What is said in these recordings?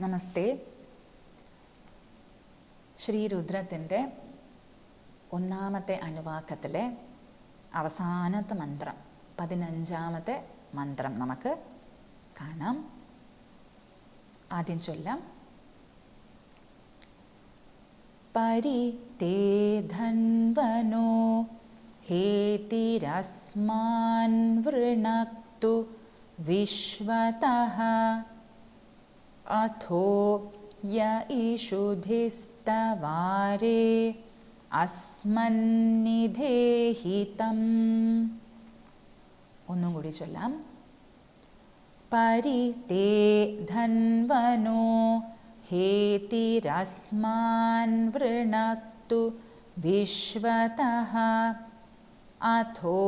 നമസ്തേ. ശ്രീരുദ്രത്തിന്റെ ഒന്നാമത്തെ അനുവാക്കത്തിലെ അവസാനത്തെ മന്ത്രം പതിനഞ്ചാമത്തെ മന്ത്രം നമുക്ക് കാണാം. ആദ്യം ചൊല്ലാം. പരിതേ ധന്വനോ ഹേതിരസ്മാൻ വൃണക്തു വിശ്വതഃ അഥോ യ ഇഷുധിസ്തവാരേ അസ്മന്നിധേഹിതം ഒന്നും കൂടി ചൊല്ലാം പരിതേ ധന്വനോ ഹേതിരസ്മാൻ വൃണക്തു വിശ്വതഃ അഥോ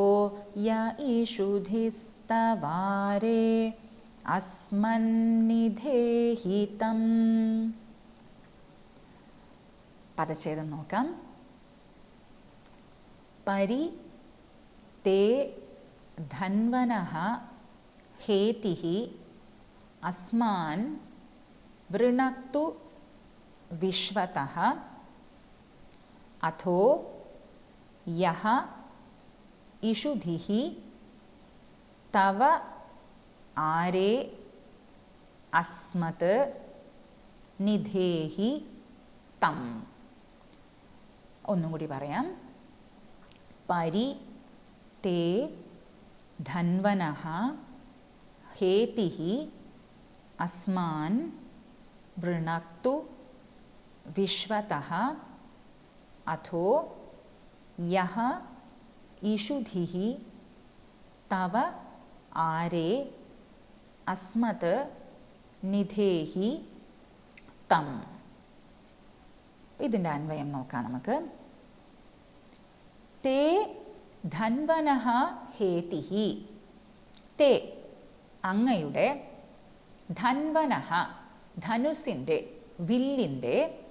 യ ഇഷുധിസ്തവാരേ അസ്മന്നിധേഹിതം പദച്ഛേദം നോക്കാം. പരി തേ ധന്വനഃ ഹേതിഃ അസ്മാൻ വൃണക്തു വിശ്വതഃ അഥോ യഹ ഇഷുധിഃ തവ ആരേ അസ്മത് നിധേഹി തം. ഒന്നും കൂടി പറയാം. പരി തേ ധന്വന ഹേതി അസ്മാൻ വൃണക്തു വിശ്വത അഥോ യഹ ഇഷുധി തവ ആരേ അസ്മത് നിധേഹി തം. ഇതിന്റെ അന്വയം നോക്കാം നമുക്ക്. തേ ധൻവനഹ ഹേതിഹി. തേ അങ്ങയുടെ ധൻവനഹ ധനുസിന്റെ വില്ലിന്റെ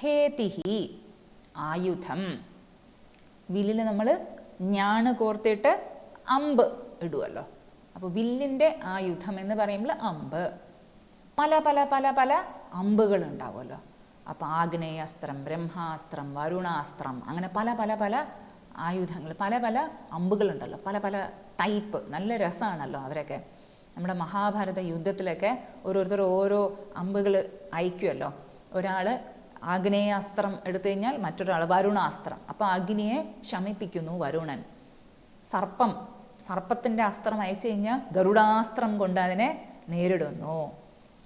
ഹേതിഹി ആയുധം. വില്ലിൽ നമ്മൾ ഞാണ് കോർത്തിട്ട് അമ്പ് ഇടുമല്ലോ അപ്പോൾ വില്ലിന്റെ യുദ്ധം എന്ന് പറയുമ്പോൾ അമ്പ്. പല പല പല പല അമ്പുകൾ ഉണ്ടാവുമല്ലോ. അപ്പോൾ ആഗ്നേയാസ്ത്രം ബ്രഹ്മാസ്ത്രം വരുണാസ്ത്രം അങ്ങനെ പല പല പല ആയുധങ്ങൾ പല പല അമ്പുകളുണ്ടല്ലോ പല പല ടൈപ്പ്. നല്ല രസമാണല്ലോ അവരൊക്കെ. നമ്മുടെ മഹാഭാരത യുദ്ധത്തിലൊക്കെ ഓരോരുത്തർ ഓരോ അമ്പുകൾ അയക്കുമല്ലോ. ഒരാൾ ആഗ്നേയാസ്ത്രം എടുത്തു കഴിഞ്ഞാൽ മറ്റൊരാൾ വരുണാസ്ത്രം. അപ്പോൾ അഗ്നിയെ ശമിപ്പിക്കുന്നു വരുണൻ. സർപ്പം സർപ്പത്തിന്റെ അസ്ത്രം അയച്ചു കഴിഞ്ഞാൽ ഗരുഡാസ്ത്രം കൊണ്ട് അതിനെ നേരിടുന്നു.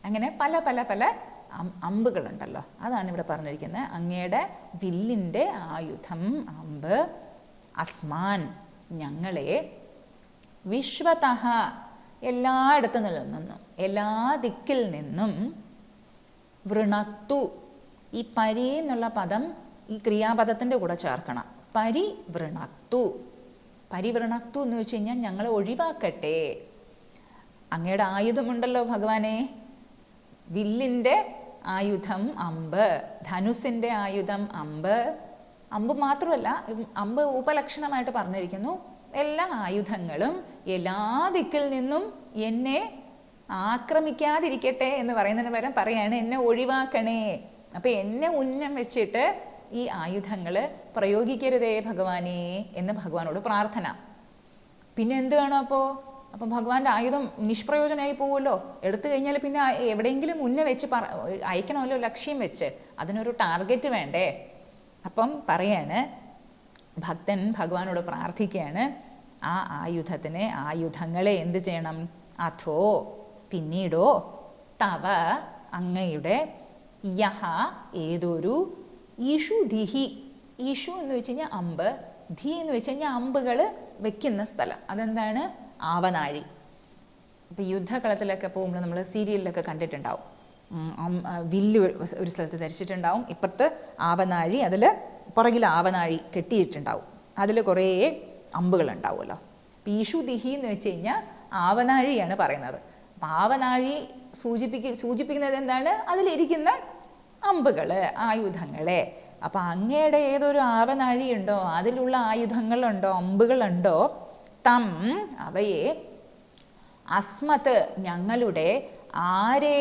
അങ്ങനെ പല പല പല അമ്പുകളുണ്ടല്ലോ. അതാണ് ഇവിടെ പറഞ്ഞിരിക്കുന്നത്. അങ്ങയുടെ വില്ലിന്റെ ആയുധം അമ്പ്. അസ്മാൻ ഞങ്ങളെ വിശ്വതഹ എല്ലായിടത്തു നിന്നും എല്ലാ ദിക്കിൽ നിന്നും വൃണത്തു. ഈ പരി എന്നുള്ള പദം ഈ ക്രിയാപദത്തിന്റെ കൂടെ ചേർക്കണം. പരി വൃണക്തു പരിവൃണക്തു എന്ന് വെച്ച് കഴിഞ്ഞാൽ ഞങ്ങളെ ഒഴിവാക്കട്ടെ. അങ്ങയുടെ ആയുധമുണ്ടല്ലോ ഭഗവാനെ. വില്ലിന്റെ ആയുധം അമ്പ് ധനുസിന്റെ ആയുധം അമ്പ്. അമ്പ് മാത്രമല്ല അമ്പ് ഉപലക്ഷണമായിട്ട് പറഞ്ഞിരിക്കുന്നു. എല്ലാ ആയുധങ്ങളും എല്ലാ ദിക്കിൽ നിന്നും എന്നെ ആക്രമിക്കാതിരിക്കട്ടെ എന്ന് പറയുന്നതിന് പകരം പറയാണ് എന്നെ ഒഴിവാക്കണേ. അപ്പം എന്നെ ഉന്നം വെച്ചിട്ട് ഈ ആയുധങ്ങൾ പ്രയോഗിക്കരുതേ ഭഗവാനെ എന്ന് ഭഗവാനോട് പ്രാർത്ഥന. പിന്നെ എന്ത് വേണം അപ്പോൾ അപ്പം ഭഗവാന്റെ ആയുധം നിഷ്പ്രയോജനമായി പോവുമല്ലോ. എടുത്തു കഴിഞ്ഞാൽ പിന്നെ എവിടെയെങ്കിലും മുന്നേ വെച്ച് പറ അയക്കണമല്ലോ ലക്ഷ്യം വെച്ച്. അതിനൊരു ടാർഗറ്റ് വേണ്ടേ? അപ്പം പറയാണ് ഭക്തൻ ഭഗവാനോട് പ്രാർത്ഥിക്കുകയാണ് ആ ആയുധത്തിന് ആയുധങ്ങളെ എന്ത് ചെയ്യണം? അഥോ പിന്നീടോ തവ അങ്ങയുടെ യഹ ഏതൊരു ഈഷു ധിഹി ഈഷു എന്ന് വെച്ച് കഴിഞ്ഞാൽ അമ്പ് ധി എന്ന് വെച്ച് കഴിഞ്ഞാൽ അമ്പുകൾ വെക്കുന്ന സ്ഥലം. അതെന്താണ്? ആവനാഴി. ഇപ്പം യുദ്ധകളത്തിലൊക്കെ പോകുമ്പോൾ നമ്മൾ സീരിയലിലൊക്കെ കണ്ടിട്ടുണ്ടാവും. വില്ല് ഒരു സ്ഥലത്ത് ധരിച്ചിട്ടുണ്ടാവും. ഇപ്പുറത്ത് ആവനാഴി അതിൽ പുറകിൽ ആവനാഴി കെട്ടിയിട്ടുണ്ടാവും. അതിൽ കുറേ അമ്പുകൾ ഉണ്ടാവുമല്ലോ അപ്പം ഈഷു ദിഹി എന്ന് വെച്ച് കഴിഞ്ഞാൽ ആവനാഴിയാണ് പറയുന്നത്. അപ്പം ആവനാഴി സൂചിപ്പിക്ക സൂചിപ്പിക്കുന്നത് എന്താണ്? അതിലിരിക്കുന്ന അമ്പുകൾ ആയുധങ്ങളെ. അപ്പം അങ്ങയുടെ ഏതൊരു ആവനാഴിയുണ്ടോ അതിലുള്ള ആയുധങ്ങളുണ്ടോ അമ്പുകളുണ്ടോ തം അവയെ അസ്മത് ഞങ്ങളുടെ ആരെ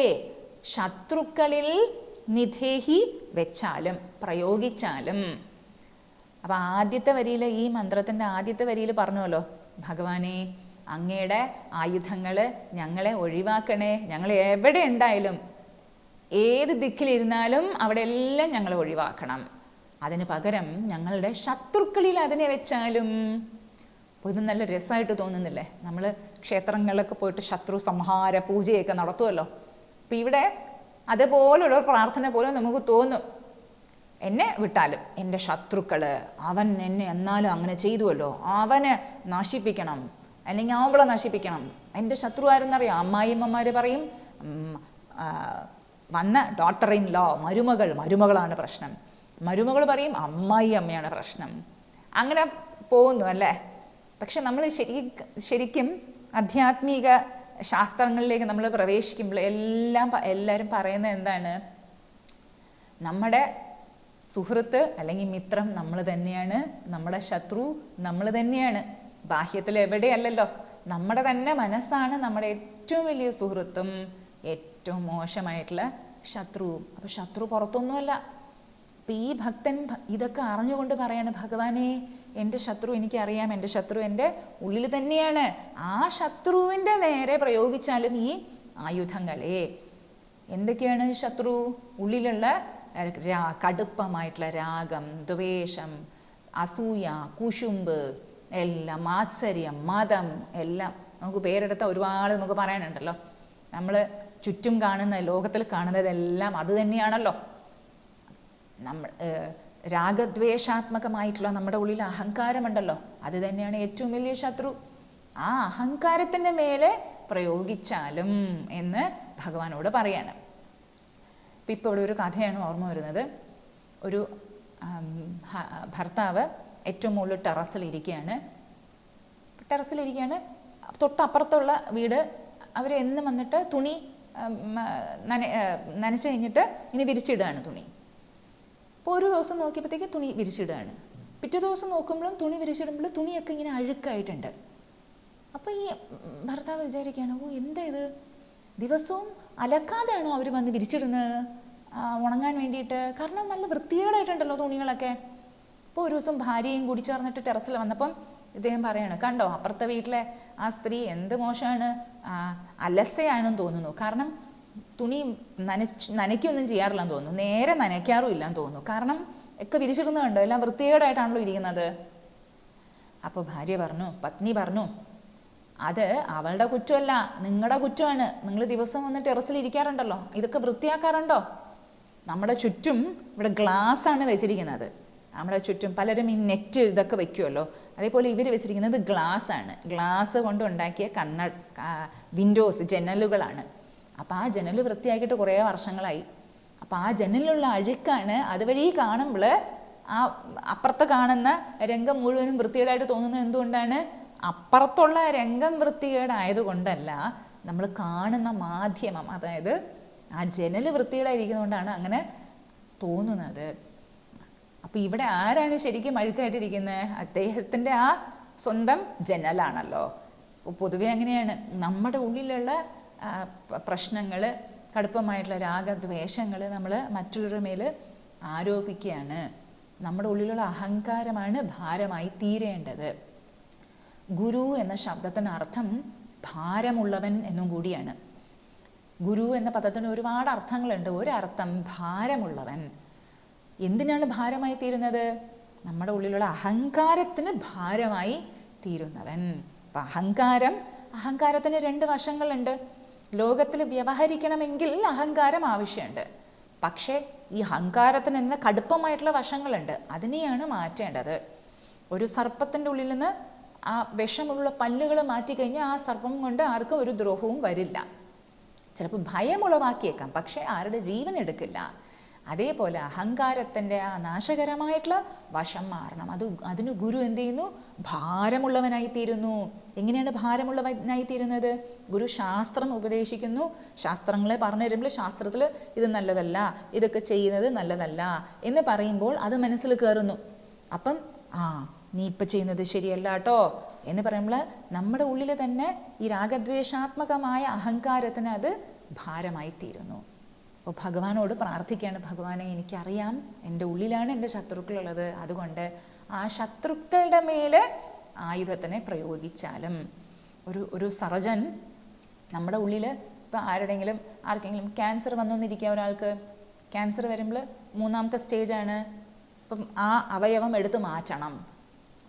ശത്രുക്കളിൽ നിധേഹി വെച്ചാലും പ്രയോഗിച്ചാലും. അപ്പൊ ആദ്യത്തെ വരിയിൽ ഈ മന്ത്രത്തിന്റെ ആദ്യത്തെ വരിയിൽ പറഞ്ഞുവല്ലോ ഭഗവാനെ അങ്ങയുടെ ആയുധങ്ങൾ ഞങ്ങളെ ഒഴിവാക്കണേ ഞങ്ങൾ എവിടെ ഉണ്ടായാലും ഏത് ദിക്കിലിരുന്നാലും അവിടെ എല്ലാം ഞങ്ങൾ ഒഴിവാക്കണം. അതിന് പകരം ഞങ്ങളുടെ ശത്രുക്കളിൽ അതിനെ വെച്ചാലും അപ്പോൾ ഇത് നല്ല രസമായിട്ട് തോന്നുന്നില്ലേ? നമ്മൾ ക്ഷേത്രങ്ങളിലൊക്കെ പോയിട്ട് ശത്രു സംഹാര പൂജയൊക്കെ നടത്തുമല്ലോ അപ്പം ഇവിടെ അതുപോലുള്ള പ്രാർത്ഥന പോലും നമുക്ക് തോന്നും. എന്നെ വിട്ടാലും എന്റെ ശത്രുക്കൾ അവൻ എന്നെ എന്നാലും അങ്ങനെ ചെയ്തുവല്ലോ. അവനെ നശിപ്പിക്കണം. അല്ലെങ്കിൽ അവളെ നശിപ്പിക്കണം. എന്റെ ശത്രു ആരെന്നറിയാം അമ്മായിമ്മമാർ പറയും വന്ന ഡോട്ടർ ഇൻ ലോ മരുമകൾ മരുമകളാണ് പ്രശ്നം. മരുമകൾ പറയും അമ്മായി അമ്മയാണ് പ്രശ്നം. അങ്ങനെ പോകുന്നു അല്ലേ? പക്ഷെ നമ്മൾ ശരി ശരിക്കും ആധ്യാത്മിക ശാസ്ത്രങ്ങളിലേക്ക് നമ്മൾ പ്രവേശിക്കുമ്പോൾ എല്ലാം എല്ലാവരും പറയുന്നത് എന്താണ്? നമ്മുടെ സുഹൃത്ത് അല്ലെങ്കിൽ മിത്രം നമ്മൾ തന്നെയാണ് നമ്മുടെ ശത്രു നമ്മൾ തന്നെയാണ്. ബാഹ്യത്തിൽ എവിടെയല്ലല്ലോ? നമ്മുടെ തന്നെ മനസ്സാണ് നമ്മുടെ ഏറ്റവും വലിയ സുഹൃത്തും മോശമായിട്ടുള്ള ശത്രുവും. അപ്പോൾ ശത്രു പുറത്തൊന്നുമല്ല. അപ്പം ഈ ഭക്തൻ ഇതൊക്കെ അറിഞ്ഞുകൊണ്ട് പറയാണ് ഭഗവാനെ എന്റെ ശത്രു എനിക്കറിയാം. എന്റെ ശത്രു എന്റെ ഉള്ളിൽ തന്നെയാണ്. ആ ശത്രുവിന്റെ നേരെ പ്രയോഗിച്ചാലും ഈ ആയുധങ്ങളെ. എന്തൊക്കെയാണ് ശത്രു? ഉള്ളിലുള്ള കടുപ്പമായിട്ടുള്ള രാഗം ദ്വേഷം അസൂയ കുശുമ്പ് എല്ലാം മാത്സര്യം മതം എല്ലാം. നമുക്ക് പേരെടുത്ത ഒരുപാട് നമുക്ക് പറയാനുണ്ടല്ലോ. നമ്മൾ ചുറ്റും കാണുന്ന ലോകത്തിൽ കാണുന്നതെല്ലാം അത് തന്നെയാണല്ലോ. നമ്മൾ രാഗദ്വേഷാത്മകമായിട്ടുള്ള നമ്മുടെ ഉള്ളിൽ അഹങ്കാരമുണ്ടല്ലോ. അത് തന്നെയാണ് ഏറ്റവും വലിയ ശത്രു. ആ അഹങ്കാരത്തിന്റെ മേലെ പ്രയോഗിച്ചാലും എന്ന് ഭഗവാനോട് പറയാണ്. ഇപ്പം ഇപ്പോൾ ഇവിടെ ഒരു കഥയാണ് ഓർമ്മ വരുന്നത്. ഒരു ഭർത്താവ് ഏറ്റവും മുകളിൽ ടെറസിലിരിക്കുകയാണ് ടെറസിലിരിക്കുകയാണ് തൊട്ടപ്പുറത്തുള്ള വീട്. അവർ എന്നും വന്നിട്ട് തുണി നന നനച്ച് കഴിഞ്ഞിട്ട് ഇനി വിരിച്ചിടുകയാണ് തുണി. അപ്പോൾ ഒരു ദിവസം നോക്കിയപ്പോഴത്തേക്ക് തുണി വിരിച്ചിടുകയാണ്. പിറ്റേ ദിവസം നോക്കുമ്പോഴും തുണി വിരിച്ചിടുമ്പോൾ തുണിയൊക്കെ ഇങ്ങനെ അഴുക്കായിട്ടുണ്ട്. അപ്പോൾ ഈ ഭർത്താവ് വിചാരിക്കുകയാണ് ഓ എന്താ ഇത്? ദിവസവും അലക്കാതെയാണോ അവർ വന്ന് വിരിച്ചിടുന്നത്? ഉണങ്ങാൻ വേണ്ടിയിട്ട്? കാരണം നല്ല വൃത്തികേടായിട്ടുണ്ടല്ലോ തുണികളൊക്കെ. അപ്പോൾ ഒരു ദിവസം ഭാര്യയും കൂടി ചേർന്നിട്ട് ടെറസിൽ വന്നപ്പം ഇദ്ദേഹം പറയാണ് കണ്ടോ അപ്പുറത്തെ വീട്ടിലെ ആ സ്ത്രീ എന്ത് മോശമാണ് അലസയാണെന്ന് തോന്നുന്നു. കാരണം തുണി നനച്ച് നനയ്ക്കൊന്നും ചെയ്യാറില്ലെന്ന് തോന്നുന്നു. നേരെ നനയ്ക്കാറും ഇല്ലെന്ന് തോന്നുന്നു. കാരണം ഒക്കെ വിരിച്ചിടുന്നത് കണ്ടോ? എല്ലാം വൃത്തികേടായിട്ടാണല്ലോ ഇരിക്കുന്നത്. അപ്പോൾ ഭാര്യ പറഞ്ഞു പത്നി പറഞ്ഞു അത് അവളുടെ കുറ്റമല്ല നിങ്ങളുടെ കുറ്റമാണ്. നിങ്ങൾ ദിവസം വന്ന് ടെറസിൽ ഇരിക്കാറുണ്ടല്ലോ. ഇതൊക്കെ വൃത്തിയാക്കാറുണ്ടോ? നമ്മുടെ ചുറ്റും ഇവിടെ ഗ്ലാസ് ആണ് വെച്ചിരിക്കുന്നത്. നമ്മുടെ ചുറ്റും പലരും ഈ നെറ്റ് ഇതൊക്കെ വെക്കുമല്ലോ അതേപോലെ ഇവർ വെച്ചിരിക്കുന്നത് ഗ്ലാസ് ആണ്. ഗ്ലാസ് കൊണ്ട് ഉണ്ടാക്കിയ കണ്ണ വിൻഡോസ് ജനലുകളാണ്. അപ്പോൾ ആ ജനൽ വൃത്തിയാക്കിയിട്ട് കുറേ വർഷങ്ങളായി. അപ്പോൾ ആ ജനലിലുള്ള അഴുക്കാണ് അതുവഴി കാണുമ്പോൾ ആ അപ്പുറത്ത് കാണുന്ന രംഗം മുഴുവനും വൃത്തികേടായിട്ട് തോന്നുന്നത് എന്തുകൊണ്ടാണ്? അപ്പുറത്തുള്ള രംഗം വൃത്തികേടായതുകൊണ്ടല്ല നമ്മൾ കാണുന്ന മാധ്യമം അതായത് ആ ജനൽ വൃത്തികേടായിരിക്കുന്നതുകൊണ്ടാണ് അങ്ങനെ തോന്നുന്നത്. അപ്പോൾ ഇവിടെ ആരാണ് ശരിക്കും അഴുക്കായിട്ടിരിക്കുന്നത് അദ്ദേഹത്തിന്റെ ആ സ്വന്തം ജനലാണല്ലോ. പൊതുവെ അങ്ങനെയാണ്. നമ്മുടെ ഉള്ളിലുള്ള പ്രശ്നങ്ങൾ കടുപ്പമായിട്ടുള്ള രാഗദ്വേഷങ്ങൾ നമ്മൾ മറ്റുള്ളവരുടെ മേൽ ആരോപിക്കുകയാണ്. നമ്മുടെ ഉള്ളിലുള്ള അഹങ്കാരമാണ് ഭാരമായി തീരേണ്ടത്. ഗുരു എന്ന ശബ്ദത്തിന് അർത്ഥം ഭാരമുള്ളവൻ എന്നും കൂടിയാണ്. ഗുരു എന്ന പദത്തിന് ഒരുപാട് അർത്ഥങ്ങളുണ്ട്. ഒരർത്ഥം ഭാരമുള്ളവൻ. എന്തിനാണ് ഭാരമായി തീരുന്നത്? നമ്മുടെ ഉള്ളിലുള്ള അഹങ്കാരത്തിന് ഭാരമായി തീരുന്നവൻ. അപ്പം അഹങ്കാരം അഹങ്കാരത്തിന് രണ്ട് വശങ്ങളുണ്ട്. ലോകത്തിൽ വ്യവഹരിക്കണമെങ്കിൽ അഹങ്കാരം ആവശ്യമുണ്ട്. പക്ഷേ ഈ അഹങ്കാരത്തിന് എന്ന കടുപ്പമായിട്ടുള്ള വശങ്ങളുണ്ട്. അതിനെയാണ് മാറ്റേണ്ടത്. ഒരു സർപ്പത്തിന്റെ ഉള്ളിൽ നിന്ന് ആ വിഷമുള്ള പല്ലുകൾ മാറ്റിക്കഴിഞ്ഞാൽ ആ സർപ്പം കൊണ്ട് ആർക്കും ഒരു ദ്രോഹവും വരില്ല. ചിലപ്പോൾ ഭയം ഉളവാക്കിയേക്കാം. പക്ഷേ ആരുടെ ജീവൻ എടുക്കില്ല. അതേപോലെ അഹങ്കാരത്തിന്റെ ആ നാശകരമായിട്ടുള്ള വശം മാറണം. അത് അതിന് ഗുരു എന്ത് ചെയ്യുന്നു? ഭാരമുള്ളവനായി തീരുന്നു എങ്ങനെയാണ് ഭാരമുള്ളവനായി തീരുന്നത് ഗുരു ശാസ്ത്രം ഉപദേശിക്കുന്നു. ശാസ്ത്രങ്ങളെ പറഞ്ഞു തരുമ്പോൾ ശാസ്ത്രത്തിൽ ഇത് നല്ലതല്ല ഇതൊക്കെ ചെയ്യുന്നത് നല്ലതല്ല എന്ന് പറയുമ്പോൾ അത് മനസ്സിൽ കയറുന്നു. അപ്പം ആ നീ ഇപ്പം ചെയ്യുന്നത് ശരിയല്ല കേട്ടോ എന്ന് പറയുമ്പോൾ നമ്മുടെ ഉള്ളിൽ തന്നെ ഈ രാഗദ്വേഷാത്മകമായ അഹങ്കാരത്തിന് അത് ഭാരമായി തീരുന്നു അപ്പോൾ ഭഗവാനോട് പ്രാർത്ഥിക്കുകയാണ് ഭഗവാനെ എനിക്കറിയാം എന്റെ ഉള്ളിലാണ് എന്റെ ശത്രുക്കളുള്ളത്. അതുകൊണ്ട് ആ ശത്രുക്കളുടെ മേലെ ആയുധത്തിനെ പ്രയോഗിച്ചാലും. ഒരു ഒരു സർജൻ നമ്മുടെ ഉള്ളിൽ ഇപ്പോൾ ആരുടെങ്കിലും ആർക്കെങ്കിലും ക്യാൻസർ വന്നുകൊണ്ടിരിക്കുക ഒരാൾക്ക് ക്യാൻസർ വരുമ്പോൾ മൂന്നാമത്തെ സ്റ്റേജാണ്. അപ്പം ആ അവയവം എടുത്ത് മാറ്റണം.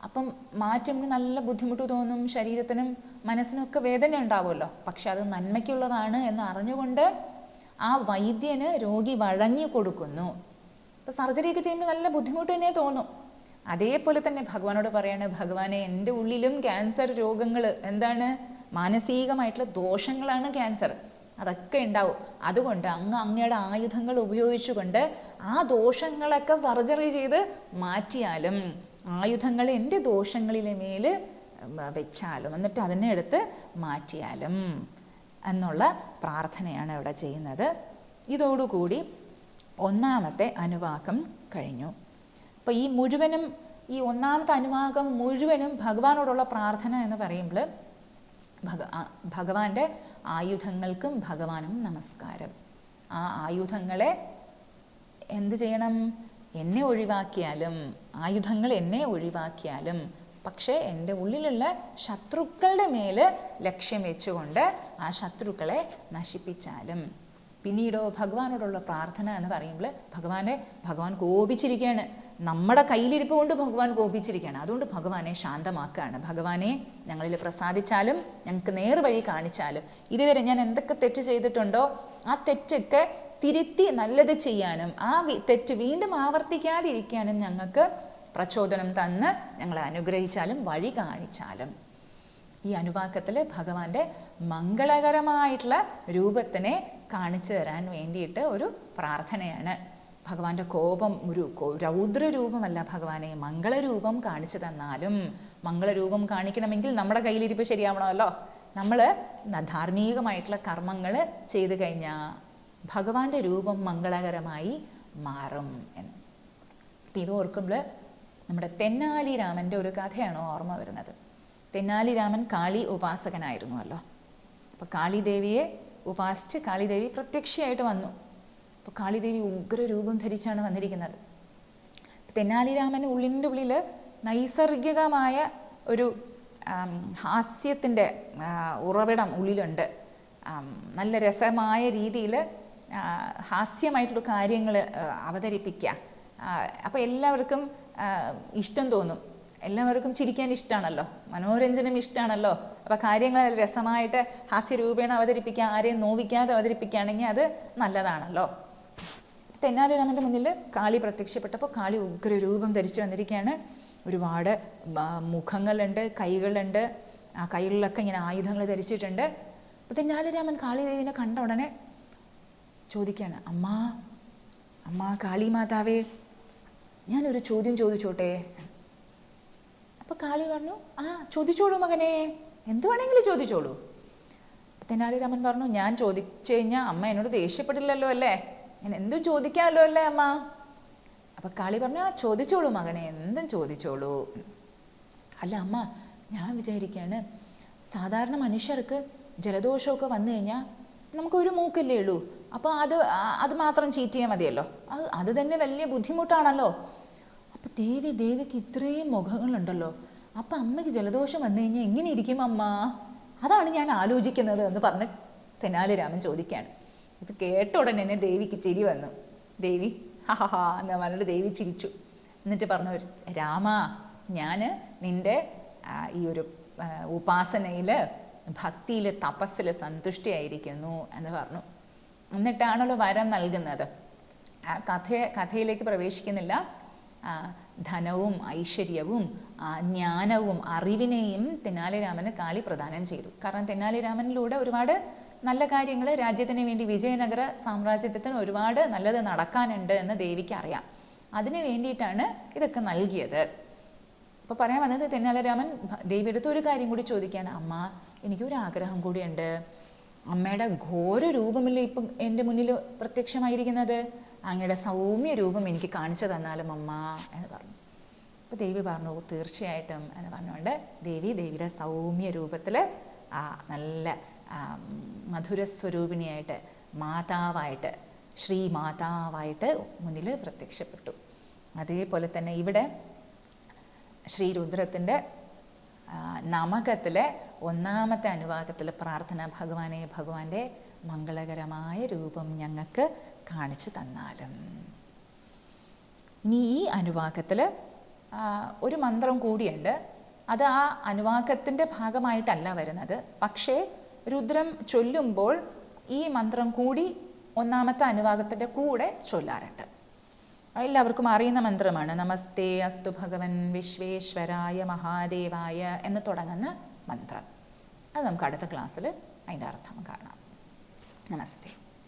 അപ്പം മാറ്റുമ്പോൾ നല്ല ബുദ്ധിമുട്ട് തോന്നും ശരീരത്തിനും മനസ്സിനും ഒക്കെ വേദന ഉണ്ടാവുമല്ലോ. പക്ഷെ അത് നന്മയ്ക്കുള്ളതാണ് എന്ന് അറിഞ്ഞുകൊണ്ട് ആ വൈദ്യന് രോഗി വഴങ്ങി കൊടുക്കുന്നു. ഇപ്പം സർജറിയൊക്കെ ചെയ്യുമ്പോൾ നല്ല ബുദ്ധിമുട്ട് തന്നെ തോന്നും. അതേപോലെ തന്നെ ഭഗവാനോട് പറയാണ് ഭഗവാനെ എന്റെ ഉള്ളിലും ക്യാൻസർ രോഗങ്ങൾ എന്താണ്? മാനസികമായിട്ടുള്ള ദോഷങ്ങളാണ് ക്യാൻസർ. അതൊക്കെ ഉണ്ടാവും. അതുകൊണ്ട് അങ്ങ് അങ്ങയുടെ ആയുധങ്ങൾ ഉപയോഗിച്ചുകൊണ്ട് ആ ദോഷങ്ങളൊക്കെ സർജറി ചെയ്ത് മാറ്റിയാലും ആയുധങ്ങൾ എന്റെ ദോഷങ്ങളിലെ മേൽ വെച്ചാലും എന്നിട്ട് അതിനെ എടുത്ത് മാറ്റിയാലും എന്നുള്ള പ്രാർത്ഥനയാണ് ഇവിടെ ചെയ്യുന്നത്. ഇതോടുകൂടി ഒന്നാമത്തെ അനുവാക്കം കഴിഞ്ഞു. അപ്പോൾ ഈ മുഴുവനും ഈ ഒന്നാമത്തെ അനുവാകം മുഴുവനും ഭഗവാനോടുള്ള പ്രാർത്ഥന എന്ന് പറയുമ്പോൾ ഭഗ ഭഗവാന്റെ ആയുധങ്ങൾക്കും ഭഗവാനും നമസ്കാരം. ആ ആയുധങ്ങളെ എന്ത് ചെയ്യണം? എന്നെ ഒഴിവാക്കിയാലും ആയുധങ്ങൾ എന്നെ ഒഴിവാക്കിയാലും പക്ഷേ എന്റെ ഉള്ളിലുള്ള ശത്രുക്കളുടെ മേൽ ലക്ഷ്യം വെച്ചുകൊണ്ട് ആ ശത്രുക്കളെ നശിപ്പിച്ചാലും. പിന്നീടോ ഭഗവാനോടുള്ള പ്രാർത്ഥന എന്ന് പറയുമ്പോൾ ഭഗവാനെ ഭഗവാൻ കോപിച്ചിരിക്കുകയാണ്. നമ്മുടെ കയ്യിലിരിപ്പ് കൊണ്ട് ഭഗവാൻ കോപിച്ചിരിക്കുകയാണ്. അതുകൊണ്ട് ഭഗവാനെ ശാന്തമാക്കുകയാണ്. ഭഗവാനെ ഞങ്ങളിൽ പ്രസാദിച്ചാലും ഞങ്ങൾക്ക് നേർവഴി കാണിച്ചാലും ഇതുവരെ ഞാൻ എന്തൊക്കെ തെറ്റ് ചെയ്തിട്ടുണ്ടോ ആ തെറ്റൊക്കെ തിരുത്തി നല്ലത് ചെയ്യാനും ആ തെറ്റ് വീണ്ടും ആവർത്തിക്കാതിരിക്കാനും ഞങ്ങൾക്ക് പ്രചോദനം തന്ന് ഞങ്ങളെ അനുഗ്രഹിച്ചാലും വഴി കാണിച്ചാലും. ഈ അനുവാക്കത്തിൽ ഭഗവാന്റെ മംഗളകരമായിട്ടുള്ള രൂപത്തിനെ കാണിച്ചു തരാൻ വേണ്ടിയിട്ട് ഒരു പ്രാർത്ഥനയാണ്. ഭഗവാന്റെ കോപം ഒരു രൗദ്രരൂപമല്ല ഭഗവാനെ. മംഗളരൂപം കാണിച്ചു തന്നാലും മംഗളരൂപം കാണിക്കണമെങ്കിൽ നമ്മുടെ കയ്യിലിരിപ്പ് ശരിയാവണമല്ലോ. നമ്മൾ ധാർമ്മികമായിട്ടുള്ള കർമ്മങ്ങൾ ചെയ്തു കഴിഞ്ഞാൽ ഭഗവാന്റെ രൂപം മംഗളകരമായി മാറും എന്ന്. അപ്പം ഇത് ഓർക്കുമ്പോൾ നമ്മുടെ തെന്നാലി രാമന്റെ ഒരു കഥയാണ് ഓർമ്മ വരുന്നത്? തെന്നാലി രാമൻ കാളി ഉപാസകനായിരുന്നുവല്ലോ. അപ്പോൾ കാളിദേവിയെ ഉപാസിച്ച് കാളിദേവി പ്രത്യക്ഷയായിട്ട് വന്നു. അപ്പോൾ കാളിദേവി ഉഗ്രരൂപം ധരിച്ചാണ് വന്നിരിക്കുന്നത്. തെന്നാലിരാമന് ഉള്ളിന്റെ ഉള്ളിൽ നൈസർഗികമായ ഒരു ഹാസ്യത്തിന്റെ ഉറവിടം ഉള്ളിലുണ്ട്. നല്ല രസമായ രീതിയിൽ ഹാസ്യമായിട്ടുള്ള കാര്യങ്ങൾ അവതരിപ്പിക്കുക. അപ്പോൾ എല്ലാവർക്കും ഇഷ്ടം തോന്നും. എല്ലാവർക്കും ചിരിക്കാൻ ഇഷ്ടമാണല്ലോ മനോരഞ്ജനം ഇഷ്ടമാണല്ലോ അപ്പോൾ കാര്യങ്ങൾ രസമായിട്ട് ഹാസ്യരൂപേണ അവതരിപ്പിക്കുക ആരെയും നോവിക്കാതെ അവതരിപ്പിക്കുകയാണെങ്കിൽ അത് നല്ലതാണല്ലോ. തെന്നാലിരാമന്റെ മുന്നിൽ കാളി പ്രത്യക്ഷപ്പെട്ടപ്പോൾ കാളി ഉഗ്രരൂപം ധരിച്ചു വന്നിരിക്കുകയാണ്. ഒരുപാട് മുഖങ്ങളുണ്ട് കൈകളുണ്ട്. ആ കൈകളിലൊക്കെ ഇങ്ങനെ ആയുധങ്ങൾ ധരിച്ചിട്ടുണ്ട്. അപ്പോൾ തെന്നാലിരാമൻ കാളിദേവിനെ കണ്ട ഉടനെ ചോദിക്കുകയാണ് അമ്മ അമ്മ കാളി മാതാവേ ഞാനൊരു ചോദ്യം ചോദിച്ചോട്ടെ? അപ്പോൾ കാളി പറഞ്ഞു ആ ചോദിച്ചോളൂ മകനെ. എന്ത് വേണമെങ്കിലും ചോദിച്ചോളൂ. തെനാലിരാമൻ പറഞ്ഞു ഞാൻ ചോദിച്ചു കഴിഞ്ഞാൽ അമ്മ എന്നോട് ദേഷ്യപ്പെടില്ലല്ലോ അല്ലേ? ഞാൻ എന്തും ചോദിക്കാമല്ലോ അല്ലേ അമ്മ? അപ്പം കാളി പറഞ്ഞു ആ ചോദിച്ചോളൂ മകനെ എന്തും ചോദിച്ചോളൂ. അല്ല അമ്മ ഞാൻ വിചാരിക്കുകയാണ് സാധാരണ മനുഷ്യർക്ക് ജലദോഷമൊക്കെ വന്നു കഴിഞ്ഞാൽ നമുക്കൊരു മൂക്കല്ലേ ഉള്ളൂ. അപ്പോൾ അത് അത് മാത്രം ചീറ്റ് ചെയ്യാൻ മതിയല്ലോ. അത് അത് തന്നെ വലിയ ബുദ്ധിമുട്ടാണല്ലോ. അപ്പോൾ ദേവി ദേവിക്ക് ഇത്രയും മുഖങ്ങളുണ്ടല്ലോ. അപ്പം അമ്മയ്ക്ക് ജലദോഷം വന്നു കഴിഞ്ഞാൽ എങ്ങനെ ഇരിക്കും അമ്മ? അതാണ് ഞാൻ ആലോചിക്കുന്നത് എന്ന് പറഞ്ഞ് തെനാലിരാമൻ ചോദിക്കുകയാണ്. ഇത് കേട്ട ഉടനെ തന്നെ ദേവിക്ക് ചിരി വന്നു. ദേവി ഹാഹാ എന്ന് പറഞ്ഞിട്ട് ദേവി ചിരിച്ചു. എന്നിട്ട് പറഞ്ഞു രാമ ഞാൻ നിന്റെ ഈ ഒരു ഉപാസനയിൽ ഭക്തിയിൽ തപസ്സിൽ സന്തുഷ്ടിയായിരിക്കുന്നു എന്ന് പറഞ്ഞു. എന്നിട്ടാണല്ലോ വരം നൽകുന്നത്. കഥ കഥയിലേക്ക് പ്രവേശിക്കുന്നില്ല. ധനവും ഐശ്വര്യവും ജ്ഞാനവും അറിവിനെയും തെന്നാലിരാമന് കാളി പ്രദാനം ചെയ്തു. കാരണം തെന്നാലിരാമനിലൂടെ ഒരുപാട് നല്ല കാര്യങ്ങൾ രാജ്യത്തിന് വേണ്ടി വിജയനഗര സാമ്രാജ്യത്തിന് ഒരുപാട് നല്ലത് നടക്കാനുണ്ട് എന്ന് ദേവിക്ക് അറിയാം. അതിനു വേണ്ടിയിട്ടാണ് ഇതൊക്കെ നൽകിയത്. അപ്പോൾ പറയാൻ വന്നത് തെന്നാലരാമൻ ദേവിയെടുത്ത് ഒരു കാര്യം കൂടി ചോദിക്കുകയാണ്. അമ്മ എനിക്ക് ഒരു ആഗ്രഹം കൂടിയുണ്ട്. അമ്മയുടെ ഘോര രൂപമല്ലേ ഇപ്പം എന്റെ മുന്നിൽ പ്രത്യക്ഷമായിരിക്കുന്നത്? അങ്ങയുടെ സൗമ്യ രൂപം എനിക്ക് കാണിച്ചു തന്നാലും അമ്മ എന്ന് പറഞ്ഞു. അപ്പോൾ ദേവി പറഞ്ഞു തീർച്ചയായിട്ടും എന്ന് പറഞ്ഞുകൊണ്ട് ദേവി ദേവിയുടെ സൗമ്യ രൂപത്തിൽ ആ നല്ല മധുരസ്വരൂപിണിയായിട്ട് മാതാവായിട്ട് ശ്രീ മാതാവായിട്ട് മുന്നിൽ പ്രത്യക്ഷപ്പെട്ടു. അതേപോലെ തന്നെ ഇവിടെ ശ്രീരുദ്രത്തിന്റെ നമകത്തിലെ ഒന്നാമത്തെ അനുവാകത്തിലെ പ്രാർത്ഥന ഭഗവാനെ ഭഗവാന്റെ മംഗളകരമായ രൂപം ഞങ്ങൾക്ക് കാണിച്ചു തന്നാലും. ഇനി ഈ അനുവാകത്തിൽ ഒരു മന്ത്രം കൂടിയുണ്ട്. അത് ആ അനുവാകത്തിന്റെ ഭാഗമായിട്ടല്ല വരുന്നത്. പക്ഷേ രുദ്രം ചൊല്ലുമ്പോൾ ഈ മന്ത്രം കൂടി ഒന്നാമത്തെ അനുവാകത്തിന്റെ കൂടെ ചൊല്ലാറുണ്ട്. എല്ലാവർക്കും അറിയുന്ന മന്ത്രമാണ് നമസ്തേ അസ്തു ഭഗവൻ വിശ്വേശ്വരായ മഹാദേവായ എന്ന് തുടങ്ങുന്ന മന്ത്രം. അത് നമുക്ക് അടുത്ത ക്ലാസ്സിൽ അതിന്റെ അർത്ഥം കാണാം. നമസ്തേ.